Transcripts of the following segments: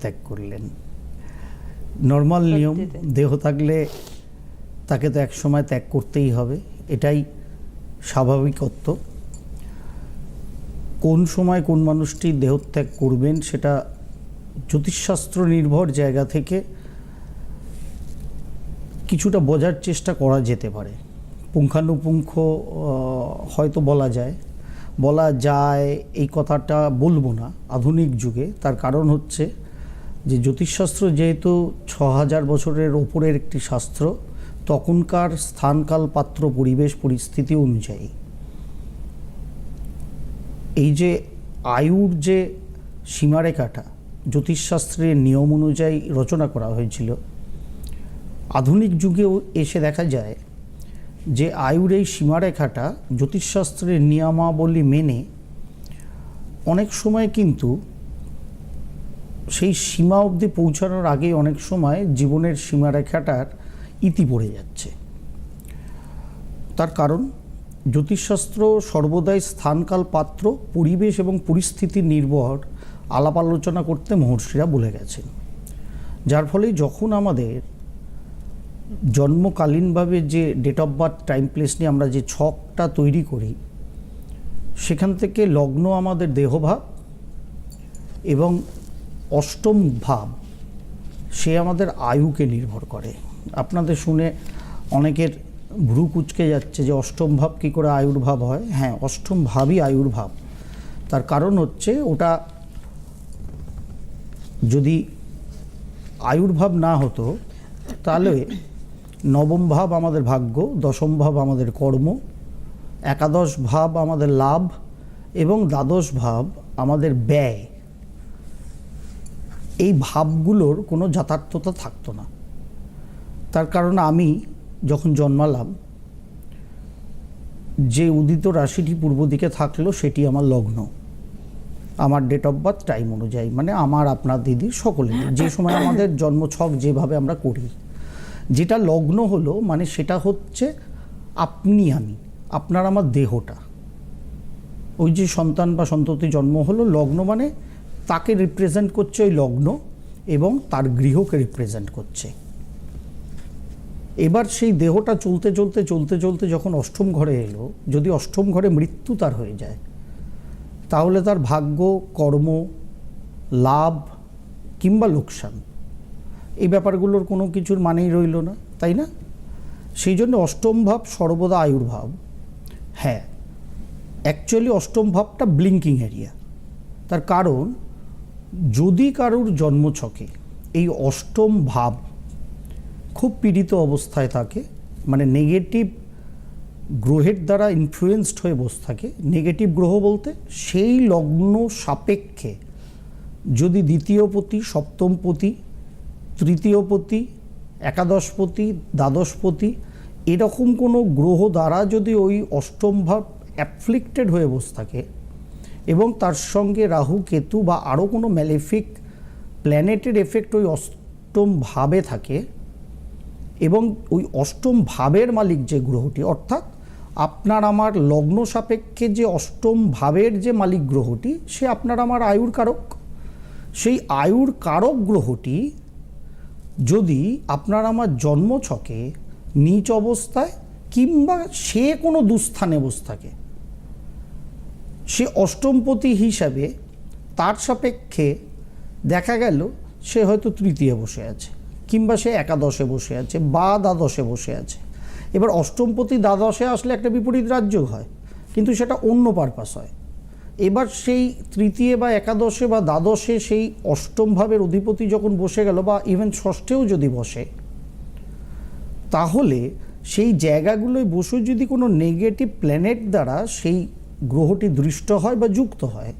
ত্যাগ করলেন। নর্মাল নিয়ম দেহ থাকলে তাকে তো এক সময় ত্যাগ করতেই হবে এটাই স্বাভাবিকত্ব। কোন সময় কোন মানুষটি দেহত্যাগ করবেন সেটা জ্যোতিষশাস্ত্র নির্ভর জায়গা থেকে কিছুটা বোঝার চেষ্টা করা যেতে পারে। পুঙ্খানুপুঙ্খ হয়তো বলা যায়। বলা যায় এই কথাটা বলব না আধুনিক যুগে। তার কারণ হচ্ছে যে জ্যোতিষশাস্ত্র যেহেতু ছ হাজার বছরের ওপরের একটি শাস্ত্র, তখনকার স্থানকাল পাত্র পরিবেশ পরিস্থিতি অনুযায়ী। এই যে আয়ুর যে সীমারেখাটা, জ্যোতিষশাস্ত্রের নিয়ম অনুযায়ী রচনা করা হয়েছিল, আধুনিক যুগেও এসে দেখা যায় যে আয়ুর এই সীমারেখাটা জ্যোতিষশাস্ত্রের নিয়মাবলী মেনে অনেক সময় কিন্তু সেই সীমা অবধি পৌঁছানোর আগে অনেক সময় জীবনের সীমারেখাটার ইতি পড়ে যাচ্ছে। তার কারণ, জ্যোতিষশাস্ত্র সর্বদাই স্থানকাল পাত্র, পরিবেশ এবং পরিস্থিতি নির্ভর আলাপ আলোচনা করতে মহর্ষিরা বলে গেছেন। যার ফলে যখন আমাদের জন্মকালীনভাবে যে date of birth time place নিয়ে আমরা যে ছকটা তৈরি করি, সেখান থেকে লগ্ন আমাদের দেহভাব এবং অষ্টম ভাব, সে আমাদের আয়ুকে নির্ভর করে। আপনাদের শুনে অনেকের ভ্রু কুচকে যাচ্ছে যে অষ্টম ভাব কী করে আয়ুর্ভাব হয়? হ্যাঁ অষ্টম ভাবই আয়ুর্ভাব। তার কারণ হচ্ছে ওটা যদি আয়ুর্ভাব না হতো, তাহলে নবম ভাব আমাদের ভাগ্য, দশম ভাব আমাদের কর্ম, একাদশ ভাব আমাদের লাভ এবং দ্বাদশ ভাব আমাদের ব্যয়। এই ভাবগুলোর কোনো যথার্থতা থাকতো না। তার কারণ আমি যখন জন্মালাম, যে উদিত রাশিটি পূর্ব দিকে থাকল সেটি আমার লগ্ন। আমার ডেট অফ বার্থ টাইম অনুযায়ী মানে আমার আপনার দিদির সকলের যে সময় আমাদের জন্মছক যেভাবে আমরা করি। যেটা লগ্ন হলো মানে সেটা হচ্ছে আপনি আমি, আপনার আমার দেহটা। ওই যে সন্তান বা সন্ততি জন্ম হলো, লগ্ন মানে তাকে রিপ্রেজেন্ট করছে ওই লগ্ন এবং তার গৃহকে রিপ্রেজেন্ট করছে। এবার সেই দেহটা চলতে চলতে চলতে চলতে যখন অষ্টম ঘরে এলো, যদি অষ্টম ঘরে মৃত্যু তার হয়ে যায়, তাহলে তার ভাগ্য, কর্ম, লাভ কিংবা লোকসান, এই ব্যাপারগুলোর কোনো কিছুর মানেই রইল না, তাই না? সেই জন্য অষ্টম ভাব সর্বদা আয়ুর্ভাব। হ্যাঁ অ্যাকচুয়ালি অষ্টম ভাবটা ব্লিঙ্কিং এরিয়া তার কারণ যদি কারুর জন্মছকে এই অষ্টম ভাব খুব পীড়িত অবস্থায় থাকে মানে নেগেটিভ গ্রহের দ্বারা ইনফ্লুয়েসড হয়ে বসে থাকে নেগেটিভ গ্রহ বলতে সেই লগ্ন সাপেক্ষে যদি দ্বিতীয়পতি, সপ্তমপতি, তৃতীয়পতি, একাদশপতি, দ্বাদশপতি, এরকম কোনো গ্রহ দ্বারা যদি ওই অষ্টম ভাব অ্যাফ্লিক্টেড হয়ে বসে থাকে এবং তার সঙ্গে রাহু, কেতু বা আরও কোনো ম্যালেফিক প্ল্যানেটের এফেক্ট ওই অষ্টম ভাবে থাকে এবং ওই অষ্টম ভাবের মালিক যে গ্রহটি, অর্থাৎ আপনার আমার লগ্ন সাপেক্ষে যে অষ্টম ভাবের যে মালিক গ্রহটি, সে আপনার আমার আয়ুর কারক। সেই আয়ুর কারক গ্রহটি যদি আপনার আমার জন্মছকে, নিচ অবস্থায় কিংবা সে কোনো দুস্থানে বসে থাকে সে অষ্টমপতি হিসাবে তার সাপেক্ষে দেখা গেল সে হয়তো তৃতীয় বসে আছে, কিংবা সে একাদশে বসে আছে বা দ্বাদশে বসে আছে। এবার অষ্টমপতি দ্বাদশে আসলে একটা বিপরীত রাজ্য হয়, কিন্তু সেটা অন্য পারপাস হয়। এবার সেই তৃতীয় বা একাদশে বা দ্বাদশে সেই অষ্টম ভাবের অধিপতি যখন বসে গেল বা ইভেন ষষ্ঠেও যদি বসে, তাহলে সেই জায়গাগুলোয় বসে যদি কোনো নেগেটিভ প্ল্যানেট দ্বারা সেই গ্রহটি দৃষ্ট হয় বা যুক্ত হয়,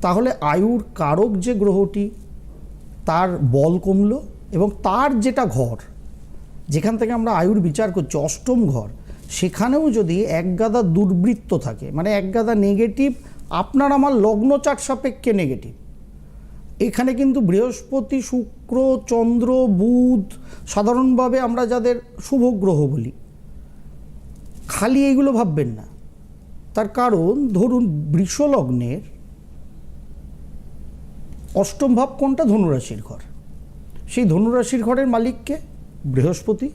তাহলে আয়ুর কারক যে গ্রহটি, তার বল কমলো এবং তার যেটা ঘর, যেখান থেকে আমরা আয়ুর বিচার করছি, অষ্টম ঘর, সেখানেও যদি এক গাদা দুর্বৃত্ত থাকে মানে এক গাদা নেগেটিভ আপনার আমার লগ্ন চাট সাপেক্ষে নেগেটিভ এখানে কিন্তু বৃহস্পতি, শুক্র, চন্দ্র, বুধ সাধারণভাবে আমরা যাদের শুভ গ্রহ বলি, খালি এইগুলো ভাববেন না। তার কারণ, ধরুন বৃষলগ্নের অষ্টম ভাব কোনটা? ধনুরাশির ঘর। সেই ধনুরাশির ঘরের মালিককে বৃহস্পতি।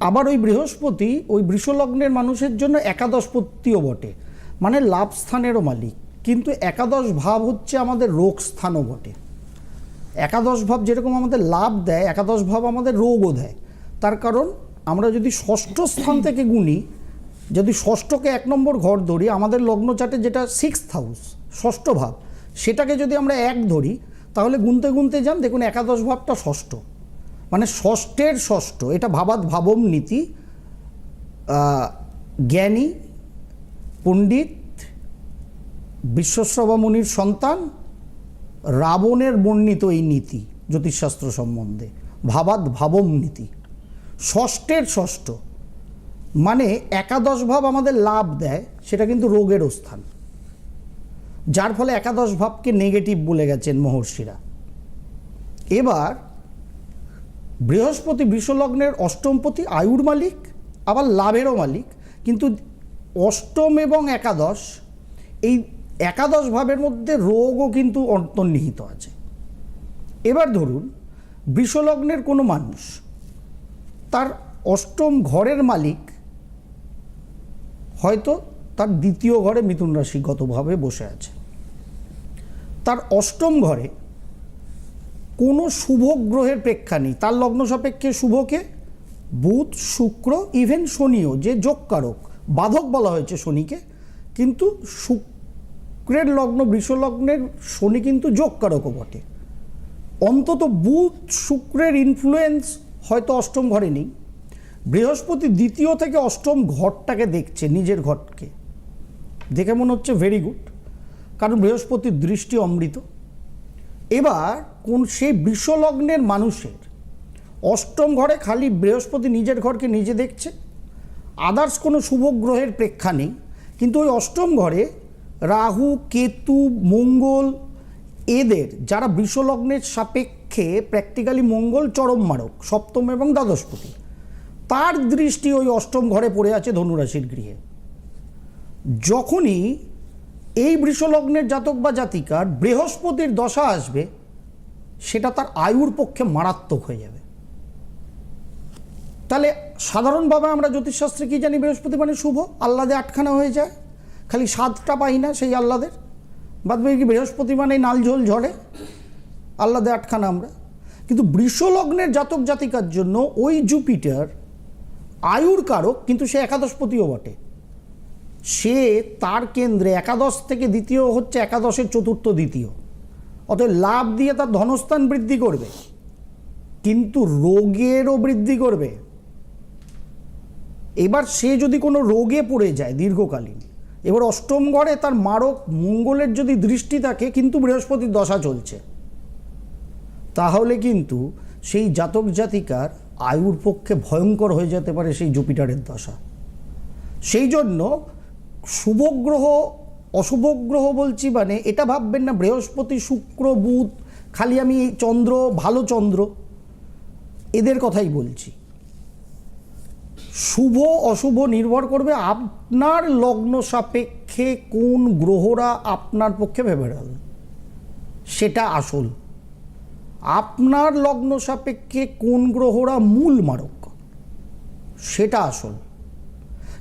আবার ওই বৃহস্পতি ওই বৃষলগ্নের মানুষের জন্য একাদশপতিও বটে। মানে লাভ স্থানেরও মালিক। কিন্তু একাদশ ভাব হচ্ছে আমাদের রোগ স্থানও বটে। একাদশ ভাব যেরকম আমাদের লাভ দেয়, একাদশ ভাব আমাদের রোগও দেয়। তার কারণ আমরা যদি ষষ্ঠ স্থান থেকে গুনি যদি ষষ্ঠকে এক নম্বর ঘর ধরি, আমাদের লগ্ন চাটে যেটা সিক্স হাউস ষষ্ঠ ভাব, সেটাকে যদি আমরা এক ধরি, তাহলে গুনতে গুনতে যান, দেখুন একাদশ ভাবটা ষষ্ঠ। মানে ষষ্ঠের ষষ্ঠ, এটা ভাবাত ভাবম নীতি জ্ঞানী, পণ্ডিত বিশ্বশ্রবা মুনির সন্তান, রাবণের বর্ণিত এই নীতি, জ্যোতিষশাস্ত্র সম্বন্ধে, ভাবাত ভাবম নীতি। ষষ্ঠের ষষ্ঠ মানে একাদশ ভাব আমাদের লাভ দেয়, সেটা কিন্তু রোগেরও স্থান। যার ফলে একাদশ ভাবকে নেগেটিভ বলে গেছেন মহর্ষিরা। এবার বৃহস্পতি বৃষলগ্নের অষ্টমপতি আয়ুর মালিক, আবার লাভেরও মালিক। কিন্তু অষ্টম এবং একাদশ, এই একাদশ ভাবের মধ্যে রোগও কিন্তু অন্তর্নিহিত আছে। এবার ধরুন বৃষলগ্নের কোনো মানুষ তার অষ্টম ঘরের মালিক হয়তো তার দ্বিতীয় ঘরে মিথুন রাশিগতভাবে বসে আছে। তার অষ্টম ঘরে কোনো শুভ গ্রহের প্রেক্ষা নেই। তার লগ্ন সাপেক্ষে শুভকে বুধ, শুক্র ইভেন শনিও, যে যোগকারক, বাধক বলা হয়েছে শনিকে, কিন্তু শুক্রের লগ্ন বৃষলগ্নের শনি কিন্তু যোগকারকও বটে। অন্তত বুধ, শুক্রের ইনফ্লুয়েন্স হয়তো অষ্টম ঘরে নেই। বৃহস্পতি দ্বিতীয় থেকে অষ্টম ঘরটাকে দেখছে, নিজের ঘরকে। দেখে মনে হচ্ছে ভেরি গুড কারণ বৃহস্পতির দৃষ্টি অমৃত। এবার কোন সেই বৃষলগ্নের মানুষের অষ্টম ঘরে খালি বৃহস্পতি নিজের ঘরকে নিজে দেখছে আদার্স কোনো শুভ গ্রহের প্রেক্ষা নেই, কিন্তু ওই অষ্টম ঘরে রাহু, কেতু, মঙ্গল, এদের যারা বৃষলগ্নের সাপেক্ষে প্র্যাকটিক্যালি মঙ্গল, চরম মারক, সপ্তম এবং দ্বাদশপতি। তার দৃষ্টি ওই অষ্টম ঘরে পড়ে আছে ধনুরাশির গৃহে। যখনই এই বৃষলগ্নের জাতক বা জাতিকার বৃহস্পতির দশা আসবে, সেটা তার আয়ুর পক্ষে মারাত্মক হয়ে যাবে। তাহলে সাধারণভাবে আমরা জ্যোতিষশাস্ত্রে কি জানি বৃহস্পতি মানে শুভ? আহ্লাদে আটখানা হয়ে যায়। খালি সাতটা পাই না সেই আহ্লাদের। বাদ কি বৃহস্পতি মানে নালঝোল ঝড়ে। আহ্লাদে আটখানা আমরা। কিন্তু বৃষলগ্নের জাতক জাতিকার জন্য ওই জুপিটার আয়ুর কারক কিন্তু সে একাদশপতিও বটে। সে তার কেন্দ্রে একাদশ থেকে দ্বিতীয় হচ্ছে একাদশের চতুর্থ দ্বিতীয়। অতএব লাভ দিয়ে তার ধনস্থান বৃদ্ধি করবে, কিন্তু রোগেরও বৃদ্ধি করবে। এবার সে যদি কোনো রোগে পড়ে যায় দীর্ঘকালীন, এবার অষ্টম ঘরে তার মারক মঙ্গলের যদি দৃষ্টি থাকে, কিন্তু বৃহস্পতির দশা চলছে। তাহলে কিন্তু সেই জাতক জাতিকার আয়ুর পক্ষে ভয়ঙ্কর হয়ে যেতে পারে সেই জুপিটারের দশা। সেই জন্য শুভ গ্রহ অশুভ গ্রহ বলছি মানে এটা ভাববেন না, বৃহস্পতি, শুক্র, বুধ, খালি আমি চন্দ্র, ভালো চন্দ্র, এদের কথাই বলছি। শুভ, অশুভ নির্ভর করবে আপনার লগ্ন সাপেক্ষে কোন গ্রহরা আপনার পক্ষে ফেভারেবল সেটা আসল। আপনার লগ্ন সাপেক্ষে কোন গ্রহরা মূল মারক? সেটা আসল।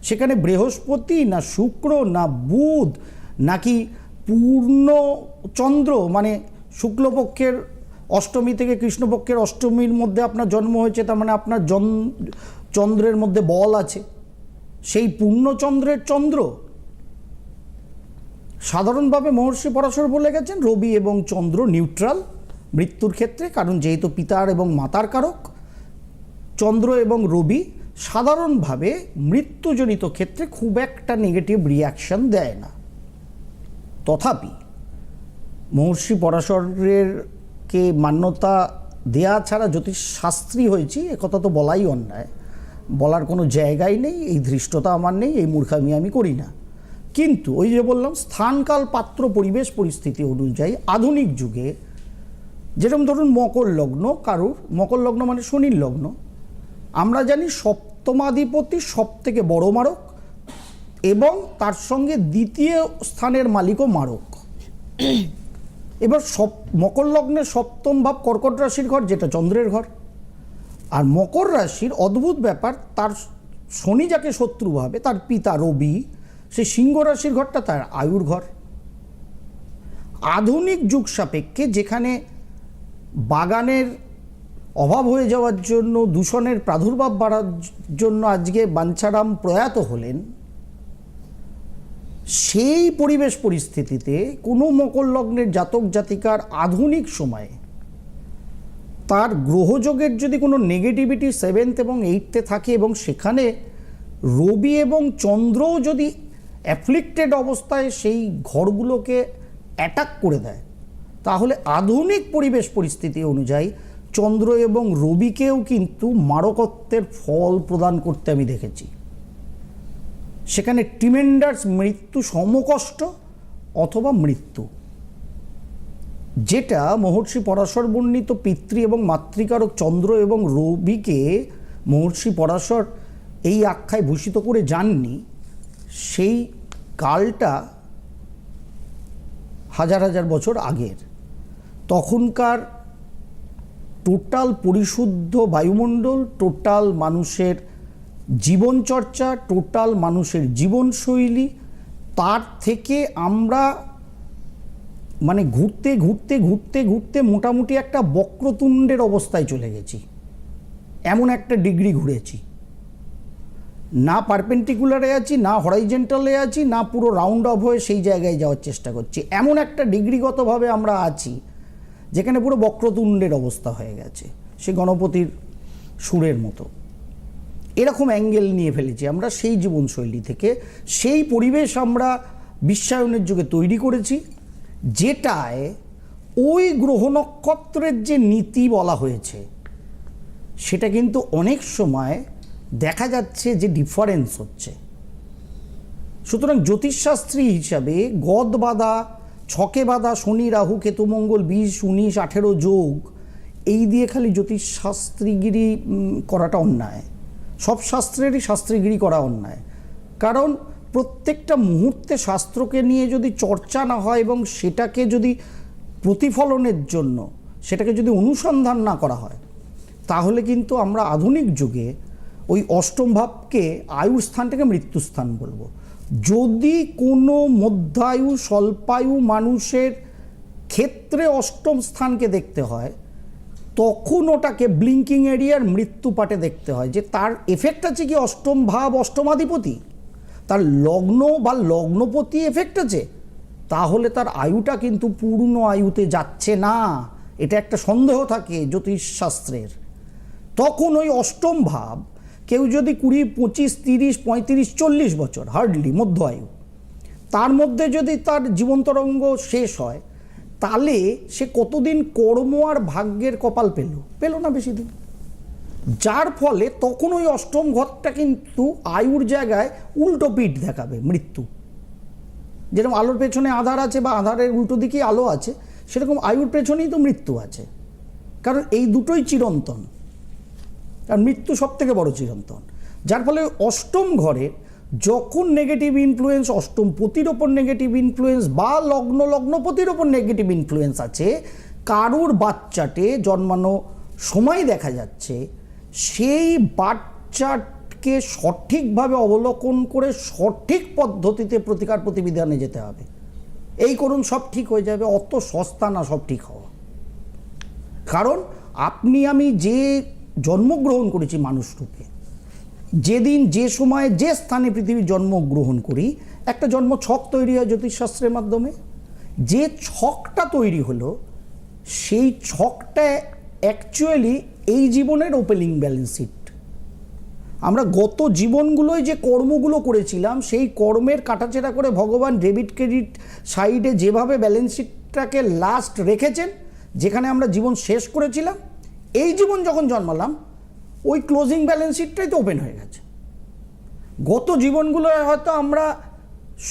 সেখানে বৃহস্পতি না শুক্র না বুধ নাকি পূর্ণ চন্দ্র মানে শুক্লপক্ষের অষ্টমী থেকে কৃষ্ণপক্ষের অষ্টমীর মধ্যে আপনার জন্ম হয়েছে, তার মানে আপনার চন্দ্রের মধ্যে বল আছে। সেই পূর্ণচন্দ্রের চন্দ্র সাধারণভাবে মহর্ষি পরাশর বলে গেছেন, রবি এবং চন্দ্র নিউট্রাল। মৃত্যুর ক্ষেত্রে, কারণ যেহেতু পিতার এবং মাতার কারক, চন্দ্র এবং রবি সাধারণভাবে মৃত্যুজনিত ক্ষেত্রে খুব একটা নেগেটিভ রিয়াকশন দেয় না। তথাপি মহর্ষি পরাশরের কে মান্যতা দেয়া ছাড়া জ্যোতিষশাস্ত্রী হয়েছি একথা তো বলাই অন্যায়। বলার কোনো জায়গাই নেই, এই ধৃষ্টতা আমার নেই, এই মূর্খামি আমি করি না। কিন্তু ওই যে বললাম, স্থানকাল পাত্র পরিবেশ পরিস্থিতি অনুযায়ী আধুনিক যুগে যেরকম ধরুন মকর লগ্ন, কারুর, মকর লগ্ন মানে শনির লগ্ন। আমরা জানি সপ্তমাধিপতি সব থেকে বড় মারক এবং তার সঙ্গে দ্বিতীয় স্থানের মালিকও মারক। এবার সপ মকর লগ্নের সপ্তম ভাব কর্কট রাশির ঘর, যেটা চন্দ্রের ঘর। আর মকর রাশির অদ্ভুত ব্যাপার, তার শনি যাকে শত্রু ভাবে, তার পিতা রবি, সে সিংহ রাশির ঘরটা তার আয়ুর ঘর। আধুনিক যুগ সাপেক্ষে যেখানে বাগানের অভাব হয়ে যাওয়ার জন্য, দূষণের প্রাদুর্ভাব বাড়ার জন্য আজকে বাঞ্ছারাম প্রয়াত হলেন, সেই পরিবেশ পরিস্থিতিতে কোনো মকর লগ্নের জাতক জাতিকার আধুনিক সময়ে তার গ্রহযোগের যদি কোনো নেগেটিভিটি সেভেন্থ এবং এইটতে থাকে এবং সেখানে রবি এবং চন্দ্রও যদি অ্যাফ্লিক্টেড অবস্থায় সেই ঘরগুলোকে অ্যাটাক করে দেয় তাহলে আধুনিক পরিবেশ পরিস্থিতি অনুযায়ী চন্দ্র এবং রবিকেও কিন্তু মারকত্বের ফল প্রদান করতে আমি দেখেছি। সেখানে টিমেন্ডার্স মৃত্যু সমকষ্ট অথবা মৃত্যু। যেটা মহর্ষি পরাশর বর্ণিত পিতৃ এবং মাতৃকারক চন্দ্র এবং রবিকে মহর্ষি পরাশর এই আখ্যায় ভূষিত করে যাননি সেই কালটা হাজার হাজার বছর আগের। তখনকার টোটাল পরিশুদ্ধ বায়ুমণ্ডল, টোটাল মানুষের জীবনচর্চা, টোটাল মানুষের জীবনশৈলী, তার থেকে আমরা মানে ঘুরতে ঘুরতে ঘুরতে ঘুরতে মোটামুটি একটা বক্রতুণ্ডের অবস্থায় চলে গেছি। এমন একটা ডিগ্রি ঘুরেছি। না পারপেন্টিকুলারে আছি, না হরাইজেন্টালে আছি, না পুরো রাউন্ড অফ হয়ে সেই জায়গায় যাওয়ার চেষ্টা করছি। এমন একটা ডিগ্রিগতভাবে আমরা আছি যেখানে পুরো বক্রতুণ্ডের অবস্থা হয়ে গেছে, সে গণপতির সুরের মতো। এরকম অ্যাঙ্গেল নিয়ে ফেলেছি আমরা সেই জীবনশৈলী থেকে। সেই পরিবেশ আমরা বিশ্বায়নের যুগে তৈরি করেছি, যেটায় ওই গ্রহ নক্ষত্রের যে নীতি বলা হয়েছে, সেটা কিন্তু অনেক সময় দেখা যাচ্ছে যে ডিফারেন্স হচ্ছে। সুতরাং জ্যোতিষশাস্ত্রী হিসাবে গদ বাঁধা ছকে বাঁধা শনি রাহু কেতু মঙ্গল বিশ উনিশ আঠেরো যোগ এই দিয়ে খালি জ্যোতিষশাস্ত্রীগিরি উম, করাটা অন্যায়। সব শাস্ত্রেরই শাস্ত্রীগিরি করা অন্যায়। কারণ প্রত্যেকটা মুহূর্তে শাস্ত্রকে নিয়ে যদি চর্চা না হয় এবং সেটাকে যদি প্রতিফলনের জন্য সেটাকে যদি অনুসন্ধান না করা হয় তাহলে কিন্তু আমরা আধুনিক যুগে ওই অষ্টম ভাবকে আয়ুর স্থানটাকে মৃত্যুস্থান বলব। যদি কোনো মধ্যায়ু স্বল্পায়ু মানুষের ক্ষেত্রে অষ্টম স্থানকে দেখতে হয়, তখন ওটাকে ব্লিঙ্কিং এরিয়ার মৃত্যু পাটে দেখতে হয়। যে তার এফেক্ট আছে কি অষ্টম ভাব, অষ্টমাধিপতি? তার লগ্ন বা লগ্নপতি এফেক্ট আছে? তাহলে তার আয়ুটা কিন্তু পূর্ণ আয়ুতে যাচ্ছে না। এটা একটা সন্দেহ থাকে জ্যোতিষশাস্ত্রের। তখন ওই অষ্টম ভাব কেউ যদি কুড়ি, পঁচিশ, তিরিশ, পঁয়ত্রিশ, চল্লিশ বছর হার্ডলি মধ্য আয়ু, তার মধ্যে যদি তার জীবন তরঙ্গ শেষ হয়, তাহলে সে কতদিন কর্ম আর ভাগ্যের কপাল পেল? পেল না বেশি দিন। যার ফলে তখন ওই অষ্টম ঘরটা কিন্তু আয়ুর জায়গায় উল্টো পিঠ দেখাবে, মৃত্যু। যেরকম আলোর পেছনে আধার আছে বা আধারের উল্টো দিকেই আলো আছে, সেরকম আয়ুর পেছনেই তো মৃত্যু আছে। কারণ এই দুটোই চিরন্তন। আর মৃত্যু সব থেকে বড় চিরন্তন। যার ফলে অষ্টম ঘরে যখন নেগেটিভ ইনফ্লুয়েন্স অষ্টম পতির ওপর নেগেটিভ ইনফ্লুয়েন্স বা লগ্ন লগ্ন লগ্নপতির ওপর নেগেটিভ ইনফ্লুয়েন্স আছে, কারুর বাচ্চাটে জন্মানো সময় দেখা যাচ্ছে, সেই বাচ্চাকে সঠিকভাবে অবলোকন করে সঠিক পদ্ধতিতে প্রতিকার প্রতিবিধানে যেতে হবে। এই করুন, সব ঠিক হয়ে যাবে, অত সস্তা না সব ঠিক হওয়া। কারণ আপনি, আমি যে জন্মগ্রহণ করেছি মানুষ রূপে। যেদিন, যে সময়ে, যে স্থানে পৃথিবীর জন্মগ্রহণ করি, একটা জন্ম ছক তৈরি হয় জ্যোতিষশাস্ত্রের মাধ্যমে। যে ছকটা তৈরি হলো, সেই ছকটা অ্যাকচুয়ালি এই জীবনের ওপেনিং ব্যালেন্স শিট আমরা গত জীবনগুলোয় যে কর্মগুলো করেছিলাম, সেই কর্মের কাটাছেড়া করে ভগবান ডেবিট ক্রেডিট সাইডে যেভাবে ব্যালেন্স শিটটাকে লাস্ট রেখেছেন, যেখানে আমরা জীবন শেষ করেছিলাম এই জীবন যখন জন্মালাম, ওই ক্লোজিং ব্যালেন্স শিটটাই তো ওপেন হয়ে গেছে। গত জীবনগুলো হয়তো আমরা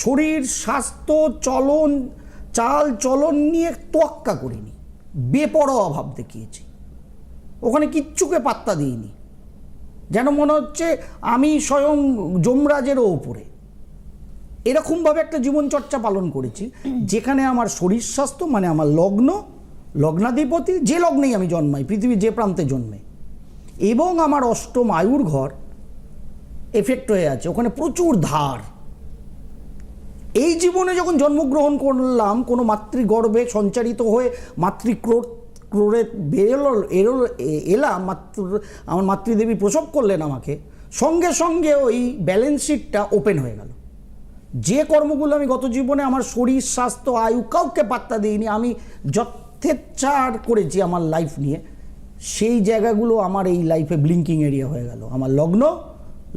শরীর, স্বাস্থ্য, চলন, চাল, চলন নিয়ে তোয়াক্কা করিনি, বেপরোয়া ভাব দেখিয়েছি। ওখানে কিচ্ছুকে পাত্তা দিইনি। যেন মনে হচ্ছে আমি স্বয়ং যমরাজেরও ওপরে এরকমভাবে একটা জীবনচর্চা পালন করেছি, যেখানে আমার শরীর স্বাস্থ্য মানে আমার লগ্ন লগ্নাধিপতি, যে লগ্নেই আমি জন্মাই, পৃথিবীর যে প্রান্তে জন্মে। এবং আমার অষ্টম আয়ুর ঘর এফেক্ট হয়ে আছে, ওখানে প্রচুর ধার। এই জীবনে যখন জন্মগ্রহণ করলাম, কোনো মাতৃগর্ভে সঞ্চারিত হয়ে মাতৃক্রোড় ক্রোড়ে বেরোলো এলো এ- এলাম, মাতৃ, আমার মাতৃদেবী প্রসব করলেন আমাকে, সঙ্গে সঙ্গে ওই ব্যালেন্স শিটটা ওপেন হয়ে গেল। যে কর্মগুলো আমি গত জীবনে আমার শরীর, স্বাস্থ্য, আয়ু কাউকে পাত্তা দিইনি, আমি যথেচ্ছার করেছি আমার লাইফ নিয়ে। সেই জায়গাগুলো আমার এই লাইফে ব্লিঙ্কিং এরিয়া হয়ে গেল। আমার লগ্ন,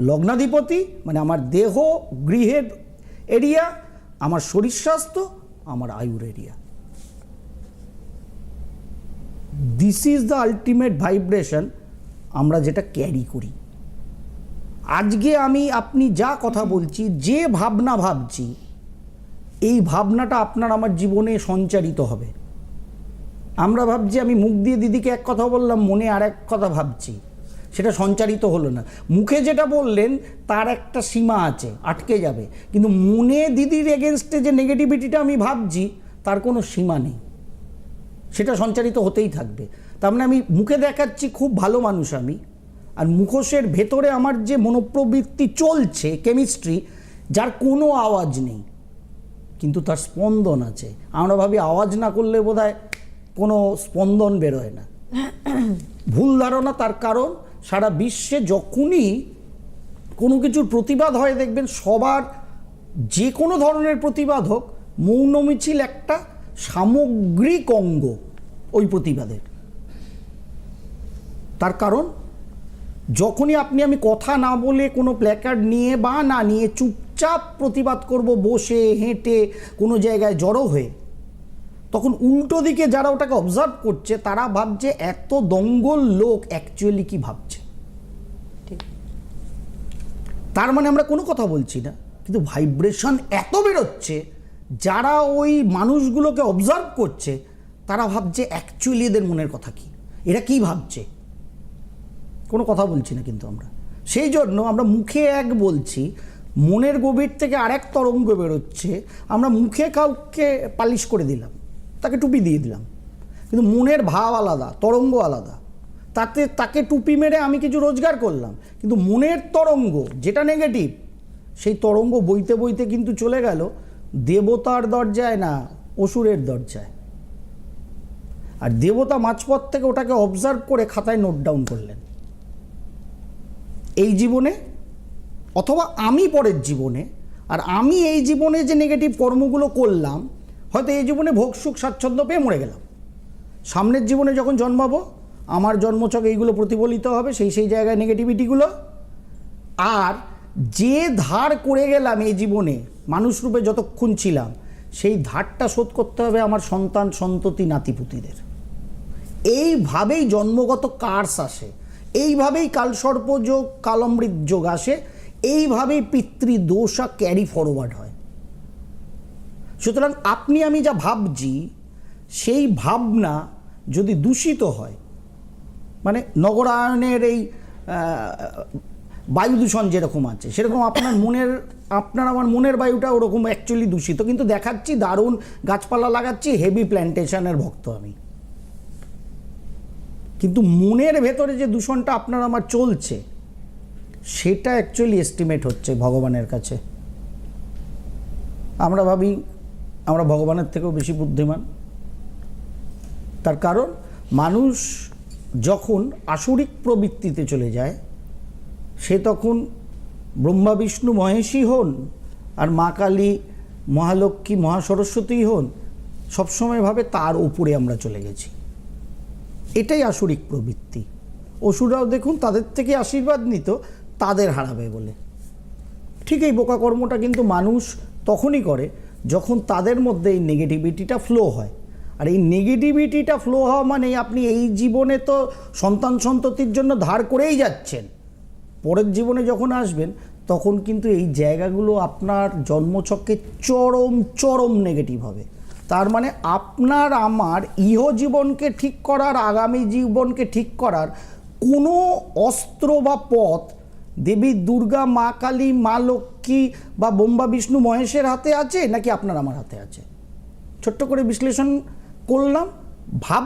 লগ্নাধিপতি মানে আমার দেহ, গৃহের এরিয়া আমার শরীর স্বাস্থ্য, আমার আয়ুর area this is the ultimate vibration আমরা যেটা ক্যারি করি। আজকে আমি আপনি যা কথা বলছি, যে ভাবনা ভাবছি, এই ভাবনাটা আপনার আমার জীবনে সঞ্চারিত হবে। আমরা ভাবছি আমি মুখ দিয়ে দিদিকে এক কথা বললাম, মনে আর এক কথা ভাবছি। সেটা সঞ্চারিত হলো না। মুখে যেটা বললেন, তার একটা সীমা আছে, আটকে যাবে। কিন্তু মনে দিদির এগেনস্টে যে নেগেটিভিটিটা আমি ভাবছি, তার কোনো সীমা নেই। সেটা সঞ্চারিত হতেই থাকবে। তার মানে আমি মুখে দেখাচ্ছি খুব ভালো মানুষ আমি, আর মুখোশের ভেতরে আমার যে মনোপ্রবৃত্তি চলছে কেমিস্ট্রি যার কোনো আওয়াজ নেই। কিন্তু তার স্পন্দন আছে। আমরা ভাবি আওয়াজ না করলে বোধহয় কোনো স্পন্দন বেরোয় না। ভুল ধারণা তার কারণ, সারা বিশ্বে যখনই কোনো কিছুর প্রতিবাদ হয়, দেখবেন সবার যে কোনো ধরনের প্রতিবাদ হোক, মৌন মিছিল একটা সামগ্রিক অঙ্গ ওই প্রতিবাদের। তার কারণ, যখনই আপনি আমি কথা না বলে কোনো প্ল্যাকার্ড নিয়ে বা না নিয়ে চুপচাপ প্রতিবাদ করব, বসে, হেঁটে কোনো জায়গায় জড়ো হয়ে তখন উল্টো দিকে যারা ওটাকে অবজার্ভ করছে তারা ভাবছে এত দঙ্গল লোক অ্যাকচুয়ালি কি ভাবছে? ঠিক। তার মানে আমরা কোনো কথা বলছি না কিন্তু ভাইব্রেশন এত বেরোচ্ছে যারা ওই মানুষগুলোকে অবজার্ভ করছে তারা ভাবছে অ্যাকচুয়ালি এদের মনের কথা কি? এরা কি ভাবছে? কোনো কথা বলছি না কিন্তু আমরা। সেই জন্য আমরা মুখে এক বলছি মনের গভীর থেকে আরেক তরঙ্গ বেরোচ্ছে আমরা মুখে কাউকে পালিশ করে দিলাম। তাকে টুপি দিয়ে দিলাম। কিন্তু মনের ভাব আলাদা, তরঙ্গ আলাদা। তাতে, তাকে টুপি মেরে আমি কিছু রোজগার করলাম। কিন্তু মনের তরঙ্গ, যেটা নেগেটিভ সেই তরঙ্গ বইতে বইতে কিন্তু চলে গেল দেবতার দরজায় না অসুরের দরজায়। আর দেবতা মাঝপথ থেকে ওটাকে অবজার্ভ করে খাতায় নোট ডাউন করলেন। এই জীবনে অথবা আমি পরের জীবনে, আর আমি এই জীবনে যে নেগেটিভ কর্মগুলো করলাম হয়তো এই জীবনে ভোগ, সুখ, স্বাচ্ছন্দ্য পেয়ে মরে গেলাম। সামনের জীবনে যখন জন্মাবো, আমার জন্মচক এইগুলো প্রতিফলিত হবে, সেই সেই জায়গায় নেগেটিভিটিগুলো আর যে ধার করে গেলাম এই জীবনে, মানুষ রূপে যতক্ষণ ছিলাম, সেই ধারটা শোধ করতে হবে আমার সন্তান, সন্ততি, নাতিপুতিদের। এইভাবেই জন্মগত কার্স আসে, এইভাবেই কালসর্পযোগ কালমৃত যোগ আসে, এইভাবেই পিতৃদোষা ক্যারি ফরওয়ার্ড হয়। সুতরাং আপনি আমি যা ভাবছি, সেই ভাবনা যদি দূষিত হয় মানে নগরায়নের এই বায়ু দূষণ যেরকম আছে, সেরকম আপনার মনের, আপনার আমার মনের বায়ুটা ওরকম অ্যাকচুয়ালি দূষিত। কিন্তু দেখাচ্ছি, দারুণ গাছপালা লাগাচ্ছি হেভি প্ল্যান্টেশনের ভক্ত আমি। কিন্তু মনের ভেতরে যে দূষণটা আপনার আমার চলছে, সেটা অ্যাকচুয়ালি এস্টিমেট হচ্ছে ভগবানের কাছে। আমরা ভাবি আমরা ভগবানের থেকেও বেশি বুদ্ধিমান। তার কারণ, মানুষ যখন আসরিক প্রবৃত্তিতে চলে যায়, সে তখন ব্রহ্মা, বিষ্ণু, মহেশই হন আর মা কালী, মহালক্ষ্মী, মহাসরস্বতী হন, সবসময় ভাবে তার উপরে আমরা চলে গেছি। এটাই আসরিক প্রবৃত্তি। অসুরাও দেখুন তাদের থেকে আশীর্বাদ নিত, তাদের হারাবে বলে। ঠিক এই বোকা কর্মটা কিন্তু মানুষ তখনই করে যখন তাদের মধ্যে এই নেগেটিভিটিটা ফ্লো হয়। আর এই নেগেটিভিটিটা ফ্লো হওয়া মানে আপনি এই জীবনে তো সন্তান সন্ততির জন্য ধার করেই যাচ্ছেন। পরের জীবনে যখন আসবেন, তখন কিন্তু এই জায়গাগুলো আপনার জন্মছকে চরম চরম নেগেটিভ হবে। তার মানে আপনার, আমার ইহ জীবনকে ঠিক করার, আগামী জীবনকে ঠিক করার কোনো অস্ত্র বা পথ দেবী দুর্গা, মা কালী, মা লক্ষ্মী লক্ষ্মী বা বোম্বা বিষ্ণু মহেশের হাতে আছে নাকি আপনার আমার হাতে আছে? ছোট্ট করে বিশ্লেষণ করলাম, ভাব